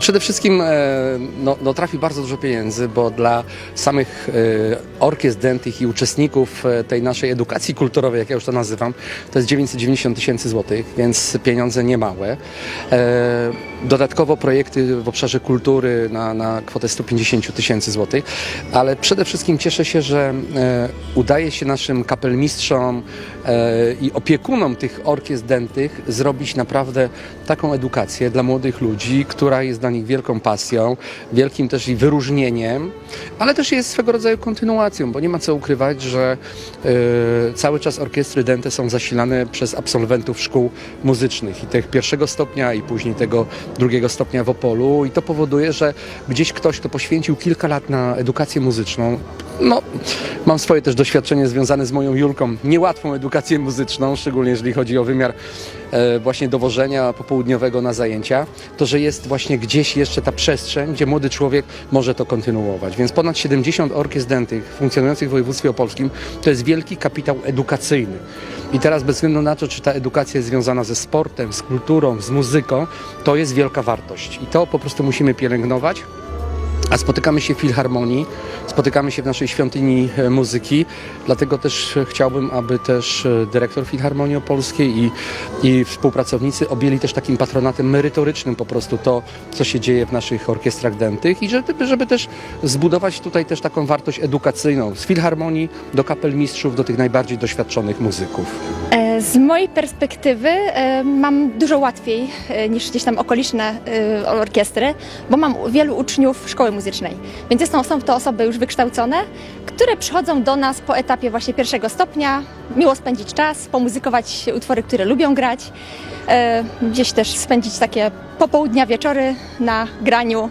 Przede wszystkim e, no, no, trafi bardzo dużo pieniędzy, bo dla samych e, orkiestr dętych i uczestników e, tej naszej edukacji kulturowej, jak ja już to nazywam, to jest 990 tysięcy złotych, więc pieniądze niemałe. Dodatkowo projekty w obszarze kultury na, na kwotę 150 tysięcy złotych, ale przede wszystkim cieszę się, że udaje się naszym kapelmistrzom i opiekunom tych orkiestr dętych zrobić naprawdę taką edukację dla młodych ludzi, która jest dla nich wielką pasją, wielkim też i wyróżnieniem, ale też jest swego rodzaju kontynuacją, bo nie ma co ukrywać, że e, cały czas orkiestry dęte są zasilane przez absolwentów szkół muzycznych i tych pierwszego stopnia i później tego drugiego stopnia w Opolu i to powoduje, że gdzieś ktoś, kto poświęcił kilka lat na edukację muzyczną, no, mam swoje też doświadczenie związane z moją Julką, niełatwą edukację muzyczną, szczególnie jeżeli chodzi o wymiar e, właśnie dowożenia popołudniowego na zajęcia, to że jest właśnie gdzieś jeszcze ta przestrzeń, gdzie młody człowiek może to kontynuować. Więc ponad 70 orkiestr dętych funkcjonujących w województwie opolskim to jest wielki kapitał edukacyjny. I teraz bez względu na to, czy ta edukacja jest związana ze sportem, z kulturą, z muzyką, to jest wielka wartość. I to po prostu musimy pielęgnować. A spotykamy się w Filharmonii, spotykamy się w naszej świątyni e, muzyki, dlatego też e, chciałbym, aby też e, dyrektor Filharmonii Opolskiej i, i współpracownicy objęli też takim patronatem merytorycznym po prostu to, co się dzieje w naszych orkiestrach dętych i żeby, żeby też zbudować tutaj też taką wartość edukacyjną z Filharmonii do kapelmistrzów, do tych najbardziej doświadczonych muzyków. Z mojej perspektywy e, mam dużo łatwiej e, niż gdzieś tam okoliczne e, orkiestry, bo mam wielu uczniów szkoły muzycznej. Więc są to osoby już wykształcone, które przychodzą do nas po etapie właśnie pierwszego stopnia, miło spędzić czas, pomuzykować utwory, które lubią grać, gdzieś też spędzić takie popołudnia, wieczory na graniu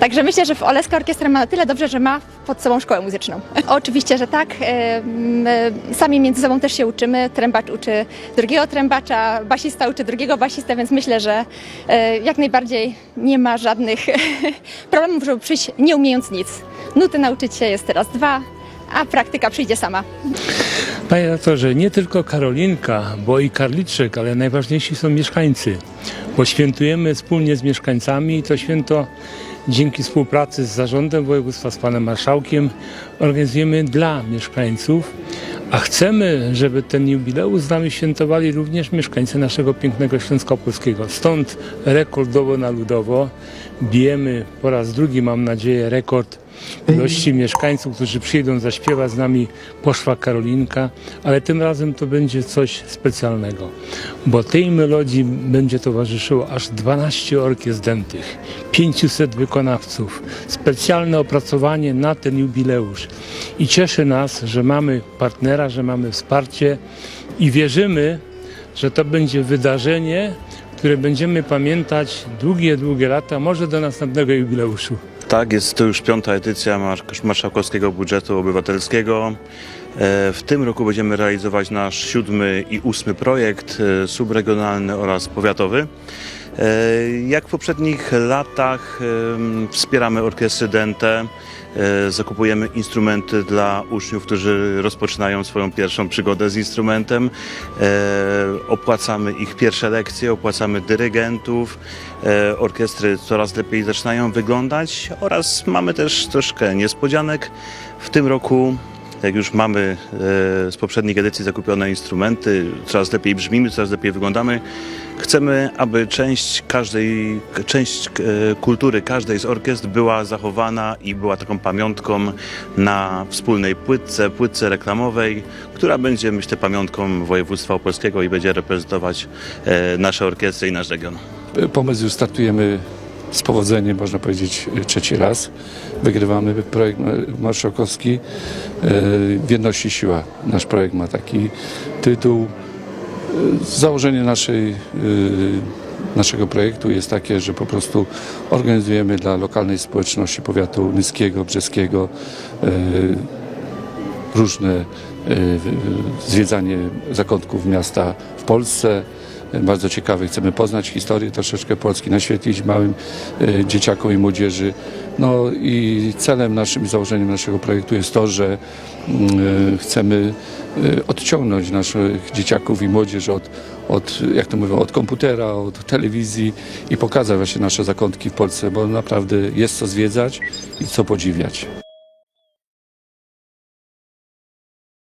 Także myślę, że w Oleska Orkiestra ma na tyle dobrze, że ma pod sobą szkołę muzyczną. Oczywiście, że tak. Sami między sobą też się uczymy. Trębacz uczy drugiego trębacza, basista uczy drugiego basista, więc myślę, że e, jak najbardziej nie ma żadnych problemów, żeby przyjść nie umiejąc nic. Nuty nauczyć się jest teraz dwa, a praktyka przyjdzie sama. Panie redaktorze, nie tylko Karolinka, bo i Karliczek, ale najważniejsi są mieszkańcy. Bo świętujemy wspólnie z mieszkańcami i to święto dzięki współpracy z zarządem województwa, z panem marszałkiem organizujemy dla mieszkańców. A chcemy, żeby ten jubileusz z nami świętowali również mieszkańcy naszego pięknego Śląska Opolskiego. Stąd rekordowo na ludowo bijemy po raz drugi, mam nadzieję, rekord ilości mieszkańców, którzy przyjdą zaśpiewać z nami Poszła Karolinka, ale tym razem to będzie coś specjalnego, bo tej melodii będzie towarzyszyło aż 12 orkiestr dętych, 500 wykonawców, specjalne opracowanie na ten jubileusz. I cieszy nas, że mamy partnera, że mamy wsparcie i wierzymy, że to będzie wydarzenie, które będziemy pamiętać długie, długie lata, może do następnego jubileuszu. Tak, jest to już piąta edycja Marsz- Marszałkowskiego Budżetu Obywatelskiego. E, W tym roku będziemy realizować nasz siódmy i ósmy projekt e, subregionalny oraz powiatowy. E, Jak w poprzednich latach wspieramy orkiestry dęte, e, zakupujemy instrumenty dla uczniów, którzy rozpoczynają swoją pierwszą przygodę z instrumentem, opłacamy ich pierwsze lekcje, opłacamy dyrygentów, orkiestry coraz lepiej zaczynają wyglądać oraz mamy też troszkę niespodzianek. W tym roku jak już mamy e, z poprzednich edycji zakupione instrumenty, coraz lepiej brzmimy, coraz lepiej wyglądamy. Chcemy, aby część każdej, część e, kultury każdej z orkiestr była zachowana i była taką pamiątką na wspólnej płytce, płytce reklamowej, która będzie, myślę, pamiątką województwa opolskiego i będzie reprezentować e, nasze orkiestry i nasz region. Pomysł już startujemy z powodzeniem, można powiedzieć, trzeci raz. Wygrywamy projekt marszałkowski e, w jedności siła. Nasz projekt ma taki tytuł. E, Założenie naszej, e, naszego projektu jest takie, że po prostu organizujemy dla lokalnej społeczności powiatu nyskiego, brzeskiego różne zwiedzanie zakątków miasta w Polsce. Bardzo ciekawe, chcemy poznać historię troszeczkę Polski, naświetlić małym e, dzieciakom i młodzieży. No i celem naszym, i założeniem naszego projektu jest to, że mm, e, chcemy e, odciągnąć naszych dzieciaków i młodzież od, od, jak to mówią, od komputera, od telewizji i pokazać właśnie nasze zakątki w Polsce, bo naprawdę jest co zwiedzać i co podziwiać.